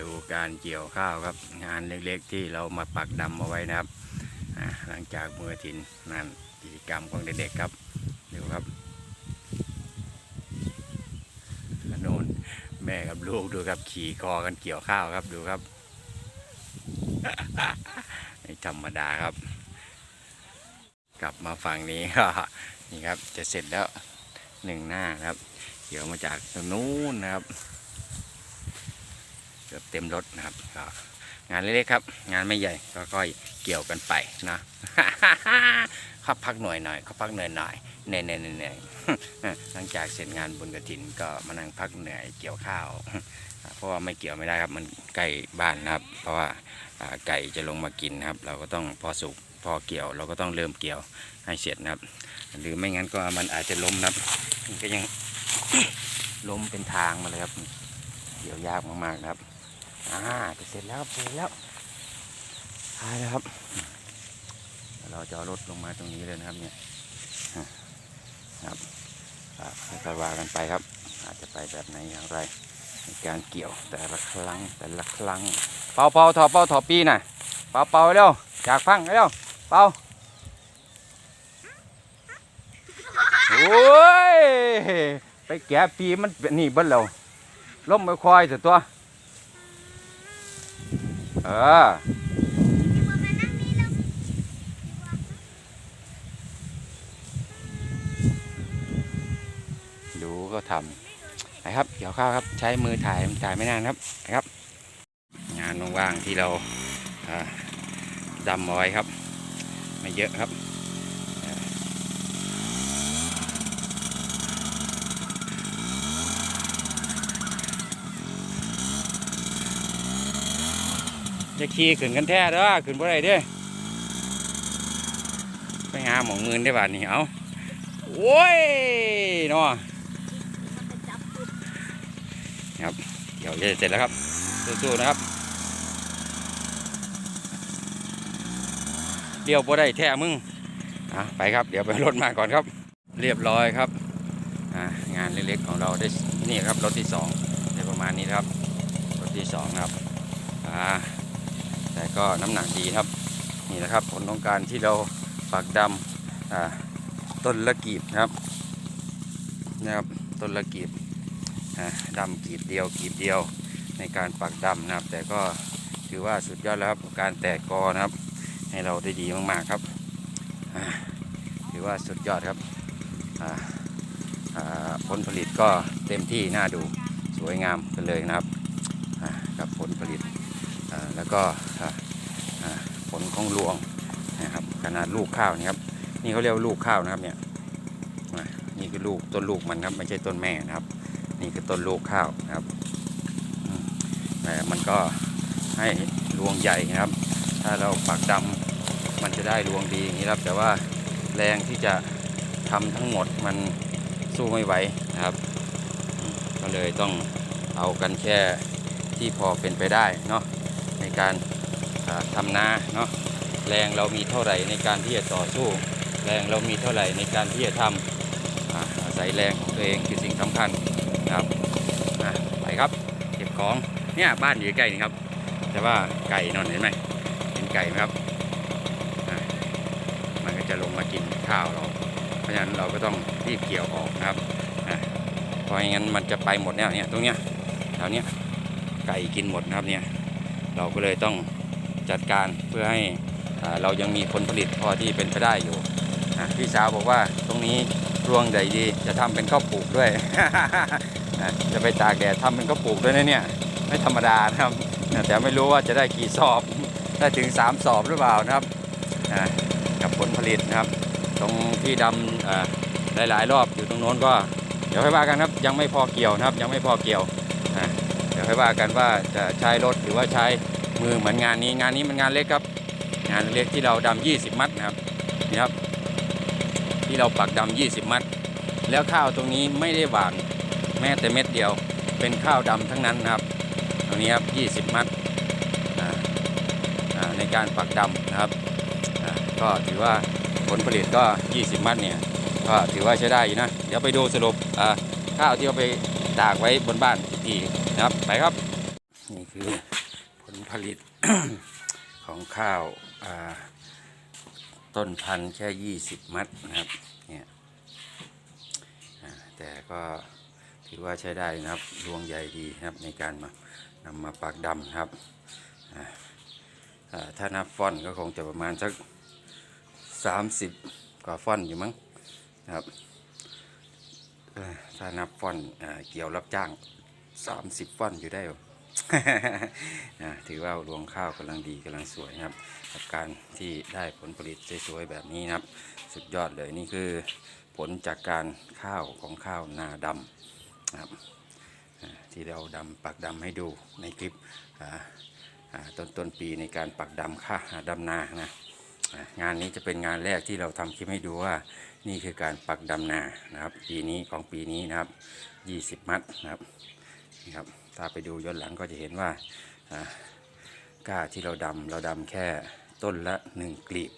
ดูการเกี่ยวข้าวครับ งานเล็กๆที่เรามาปักดำเอาไว้นะครับหลังจากมือถินนั่นกิจกรรมของเด็กๆครับดูครับโน่นแม่กับลูกดูครับขี่คอกันเกี่ยวข้าวครับดูครับไม่ธรรมดาครับ กลับมาฝั่งนี้ก็นี่ครับจะเสร็จแล้วหนึ่งหน้านะครับ เกี่ยวมาจากตรงนู้นนะครับ กือบเต็มรถนะครับก็งานเล็กๆครับ งานไม่ใหญ่ก็ค่อยเกี่ยวกันไปนะเขาพักหน่อยหน่อยเขาพักเหนื่อยหน่อยเหนื่อยเหนื่อยเหนื่อยหลังจากเสร็จงานบุญกระถินก็มานั่งพักเหนื่อยเกี่ยวข้าว เพราะว่าไม่เกี่ยวไม่ได้ครับมันใกล้บ้านนะครับ เพราะว่าไก่จะลงมากินครับ เราก็ต้องพอสุกพอเกี่ยว เราก็ต้องเริ่มเกี่ยวให้เสร็จนะครับ หรือไม่งั้นก็มันอาจจะล้มนะครับมันก็ยังล้มเป็นทางมาเลยครับเกี่ยวยากมากๆนะครับ อ่าจะเสร็จแล้วครับเสร็จแล้วทายแล้วครับ เราจะเอารถลงมาตรงนี้เลยนะครับเนี่ยอะครับอ่าค่อยๆว่ากันไปครับ อาจจะไปแบบไหนอย่างไรในการเกี่ยวแต่ละครั้งแต่ละครั้ง เป่าเป่าถอเป่าถอปีน่ะเป่าเป่าเร็วจากฟังเร็วเป่าโอ้ยไปแกะปีมันเป็นนี่เบิ้ลแล้วล้มไม่ควายแต่ตัว เออดูก็ทำนะครับ เกี่ยวข้าวครับ ใช้มือถ่ายถ่ายไม่นานครับนะครับ งานว่างๆที่เราอ่าดำเอาไว้ครับ ไม่เยอะครับ จะขี่ขึ้นกันแท้เด้อขึ้นบ่ได้เด้อไปหาหมองเงินได้บาทนี่เอาโอ้ยเนาะครับเดี๋ยวจะเสร็จแล้วครับสู้ๆนะครับเดี๋ยวบ่ได้แท้มึงอะไปครับเดี๋ยวไปรถมาก่อนครับ เรียบร้อยครับอ่างานเล็กๆของเราได้นี่ครับรถที่สองได้ประมาณนี้ครับรถที่สองครับอ่า แต่ก็น้ำหนักดีครับ นี่นะครับผลของการที่เราปักดำอ่าต้นละกีบนะครับนะครับต้นละกีบอ่าดำกีบเดียวกีบเดียวในการปักดำนะครับ แต่ก็ถือว่าสุดยอดแล้วครับการแตกกอนะครับ ให้เราได้ดีมากๆครับถือว่าสุดยอดครับผลผลิตก็เต็มที่น่าดูสวยงามกันเลยนะครับกับผลผลิต แล้วก็ผลของรวงนะครับขนาดลูกข้าวนี่ครับนี่เขาเรียกว่าลูกข้าวนะครับเนี่ยนี่คือลูกต้นลูกมันครับไม่ใช่ต้นแม่นะครับ นี่คือต้นลูกข้าวนะครับแต่มันก็ให้รวงใหญ่นะครับ ถ้าเราปักดำมันจะได้รวงดีอย่างนี้ครับ แต่ว่าแรงที่จะทำทั้งหมดมันสู้ไม่ไหวนะครับ ก็เลยต้องเอากันแค่ที่พอเป็นไปได้เนาะ ในการอ่าทำนาเนาะแรงเรามีเท่าไหร่ในการที่จะต่อสู้ แรงเรามีเท่าไหร่ในการที่จะทำอ่าอาศัยแรงของตัวเองคือสิ่งสำคัญนะครับไปครับเก็บของเนี่ยบ้านอยู่ใกล้นี่ครับ แต่ว่าไก่นอนเห็นไหมเห็นไก่ไหมครับมันก็จะลงมากินข้าวเรา เพราะฉะนั้นเราก็ต้องรีบเกี่ยวออกนะครับเพราะงั้นมันจะไปหมดเนี่ยเนี่ยตรงเนี้ยแถวเนี้ยไก่กินหมดนะครับเนี่ย เราก็เลยต้องจัดการเพื่อให้เรายังมีผลผลิตพอที่เป็นไปได้อยู่พี่สาวบอกว่าตรงนี้รวงใหญ่ดี จะทำเป็นข้าวปลูกด้วย จะไปตากแดดทำเป็นข้าวปลูกด้วยนะเนี่ยไม่ธรรมดานะครับ แต่ไม่รู้ว่าจะได้กี่สอบได้ถึง 3 สอบหรือเปล่านะครับกับผลผลิตนะครับ ตรงที่ดำอ่าหลายๆ รอบอยู่ตรงโน้นก็ เดี๋ยวค่อยว่ากันครับ ยังไม่พอเกี่ยวนะครับ ยังไม่พอเกี่ยว อยว่ากันว่าจะใช้รถหรือว่าใช้มือเหมือนงานนี้งานนี้มันงานเล็กครับ งานเล็กที่เราดำ20 มัดนะครับนี่ครับ ที่เราปักดำ20 มัด แล้วข้าวตรงนี้ไม่ได้หวานแม้แต่เม็ดเดียว เป็นข้าวดำทั้งนั้นนะครับ ตรงนี้ครับ 20 มัดอ่าในการปักดำนะครับก็ถือว่าผลผลิตก็ 20 มัดเนี่ยก็ถือว่าใช้ได้อยู่นะ เดี๋ยวไปดูสรุปข้าวที่เอาไป ตากไว้บนบ้านอีกทีนะครับ ไปครับ นี่คือผลผลิตของข้าวาต้นพันธุ์แค่ 20 มัดนะครับเนี่ยแต่ก็ถือว่าใช้ได้นะครับรวงใหญ่ดีนะครับในการมานำมาปักดำนะครับถ้านับฟอนก็คงจะประมาณสัก 30 กว่าฟอนอยู่มั้งนะครับ ถ้านับฟอนต์อ่าเกี่ยวรับจ้าง 30ฟอนอยู่ได้อยู่อ่าถือว่ารวงข้าวกำลังดีกำลังสวยครับกับการที่ได้ผลผลิตสวยๆแบบนี้นะครับ สุดยอดเลยนี่คือผลจากการข้าวของข้าวนาดำนะครับที่เราดำปักดำให้ดูในคลิปต้นต้นปีในการปักดำข้าดำนานะ งานนี้จะเป็นงานแรกที่เราทำคลิปให้ดูว่า นี่คือการปักดำนานะครับ ปีนี้ของปีนี้นะครับ 20 มัดนะครับนี่ครับถ้าไปดูย้อนหลังก็จะเห็นว่ากล้าที่เราดำเราดำแค่ต้นละ 1 กลีบ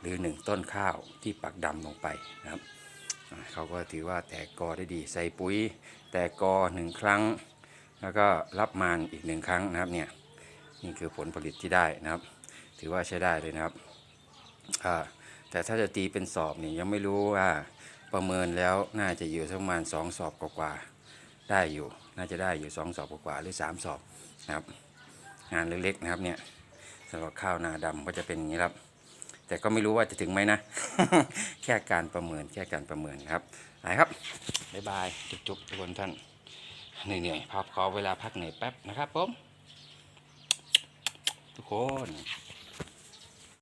หรือ 1 ต้นข้าวที่ปักดำลงไปนะครับเขาก็ถือว่าแตกกอได้ดี ใส่ปุ๋ย แตกกอหนึ่งครั้ง แล้วก็รับมานอีกหนึ่งครั้งนะครับเนี่ยนี่คือผลผลิตที่ได้นะครับ ถือว่าใช้ได้เลยนะครับ แต่ถ้าจะตีเป็นสอบนี่ยังไม่รู้ว่าประเมินแล้วน่าจะอยู่สักประมาณสองสอบกว่าๆได้อยู่ น่าจะได้อยู่สองสอบกว่าๆหรือสามสอบนะครับ งานเล็กๆนะครับเนี่ยสำหรับข้าวนาดำก็จะเป็นอย่างนี้ครับ แต่ก็ไม่รู้ว่าจะถึงไหมนะ แค่การประเมินแค่การประเมินครับไปครับบ๊ายบายจุ๊บๆทุกคนท่านเหนื่อยๆพับขอเวลาพักเหนื่อยแป๊บนะครับผมทุกคน